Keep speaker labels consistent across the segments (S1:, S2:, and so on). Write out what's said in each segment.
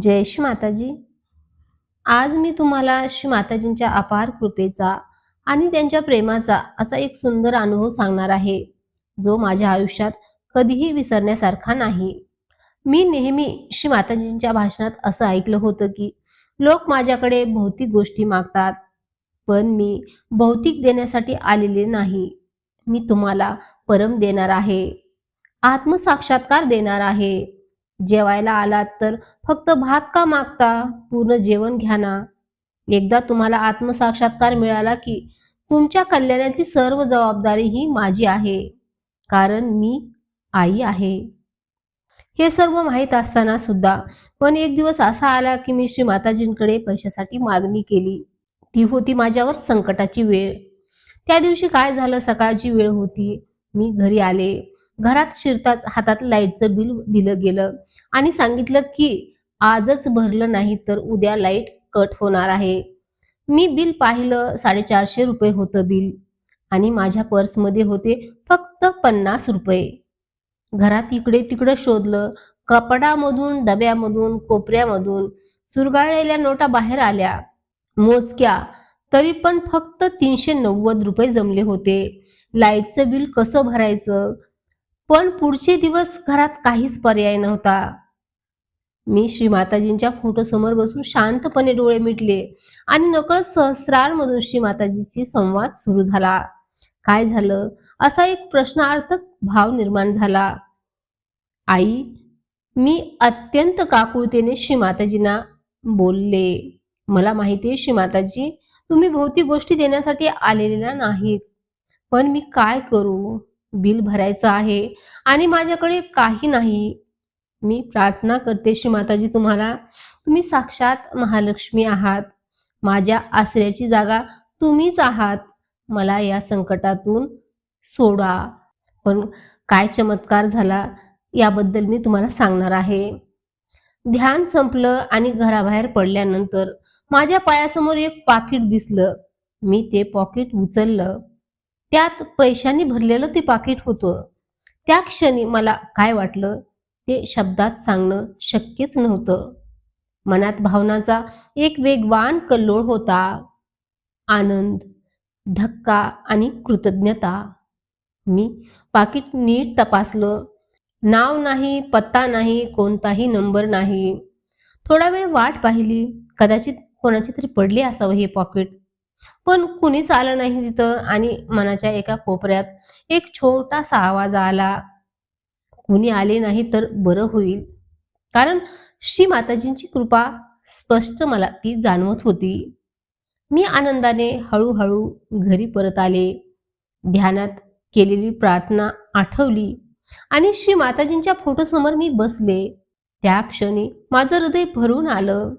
S1: जय श्री माताजी. आज मी तुम्हाला श्री माताजींच्या अपार कृपेचा आणि त्यांच्या प्रेमाचा असा एक सुंदर अनुभव सांगणार आहे जो माझ्या आयुष्यात कधीही विसरण्यासारखा नाही. मी नेहमी श्री माताजींच्या भाषणात असं ऐकलं होतं की लोक माझ्याकडे भौतिक गोष्टी मागतात पण मी भौतिक देण्यासाठी आलेले नाही. मी तुम्हाला परम देणार आहे आत्मसाक्षात्कार देणार आहे. जेवायला आलात तर फक्त भात का मागता? पूर्ण जेवण घ्या ना. एकदा तुम्हाला आत्मसाक्षात्कार मिळाला की तुमच्या कल्याणाची सर्व जबाबदारी ही माझी आहे. कारण मी आई आहे. हे सर्व माहीत असताना सुद्धा पण एक दिवस असा आला की मी श्री माताजींकडे पैशासाठी मागणी केली. ती होती माझ्यावर संकटाची वेळ. त्या दिवशी काय झालं? सकाळची वेळ होती. मी घरी आले. घरात शिरताच हातात लाईटचं बिल दिलं गेलं. आणि सांगितलं की आजच भरलं नाही तर उद्या लाइट कट होणार आहे. मी बिल पाहिलं साडेचारशे रुपये होतं बिल. आणि माझ्या पर्समध्ये होते फक्त पन्नास रुपये. घरात इकडे तिकडे शोधलं कपडामधून डब्यामधून कोपऱ्यामधून सुरगाळलेल्या नोटा बाहेर आल्या. मोजक्या तरी पण फक्त तीनशे नव्वद रुपये जमले होते. लाईटचं बिल कसं भरायचं? पण पुढचे दिवस घरात काहीच पर्याय नव्हता. मी श्री माताजींच्या फोटो समोर बसून शांतपणे डोळे मिटले आणि नकळत सहस्रारमधून श्री माताजीशी संवाद सुरू झाला. काय झालं? असा एक प्रश्नार्थक भाव निर्माण झाला. आई मी अत्यंत काकुळतेने श्री माताजींना बोलले. मला माहिती आहे श्री माताजी तुम्ही भौतिक गोष्टी देण्यासाठी आलेल्या नाहीत. पण मी काय करू? बिल भरायचं आहे. आणि माझ्याकडे काही नाही. मी प्रार्थना करते श्री माताजी तुम्हाला. तुम्ही साक्षात महालक्ष्मी आहात. माझ्या आश्रयाची जागा तुम्हीच आहात. मला या संकटातून सोडा. पण काय चमत्कार झाला याबद्दल मी तुम्हाला सांगणार आहे. ध्यान संपलं आणि घराबाहेर पडल्यानंतर माझ्या पायासमोर एक पाकिट दिसलं. मी ते पॉकेट उचललं. त्यात पैशांनी भरलेलं ते पाकिट होतं. त्या क्षणी मला काय वाटलं? ते शब्दात सांगणं शक्यच नव्हतं. मनात भावनाचा एक वेगवान कल्लोळ होता. आनंद धक्का आणि कृतज्ञता. मी पाकिट नीट तपासलं. नाव नाही पत्ता नाही कोणताही नंबर नाही. थोडा वेळ वाट पाहिली. कदाचित कोणाची तरी पडली असावं हे पॉकेट. पण कुणीच आलं नाही तिथं आणि मनाच्या एका कोपऱ्यात एक छोटासा आवाज आला कुणी आले नाही तर बरं होईल. कारण श्री माताजींची कृपा स्पष्ट मला ती जाणवत होती. मी आनंदाने हळूहळू घरी परत आले ध्यानात केलेली प्रार्थना आठवली आणि श्री माताजींच्या फोटोसमोर मी बसले. त्या क्षणी माझं हृदय भरून आलं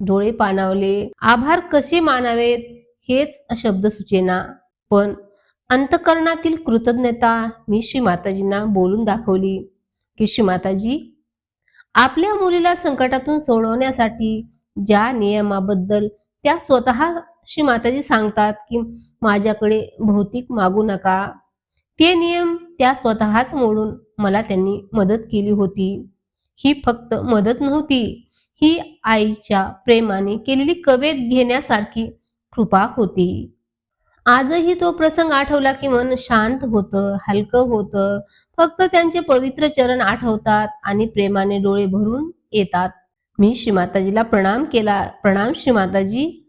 S1: डोळे पाणावले. आभार कसे मानावेत? हेच शब्द सुचेना पण अंतकरणातील कृतज्ञता मी श्री माताजींना बोलून दाखवली. की श्री माताजी आपल्या मुलीला संकटातून सोडवण्यासाठी ज्या नियमाबद्दल त्या स्वतः श्री माताजी सांगतात की माझ्याकडे भौतिक मागू नका. ते नियम त्या स्वतःच मोडून मला त्यांनी मदत केली होती. ही फक्त मदत नव्हती ही आईच्या प्रेमाने केलेली कवेत घेण्यासारखी कृपा होती. आजही तो प्रसंग आठवला की मन शांत होतं हलकं होतं. फक्त त्यांचे पवित्र चरण आठवतात आणि प्रेमाने डोळे भरून येतात. मी श्रीमाताजीला प्रणाम केला प्रणाम श्रीमाताजी.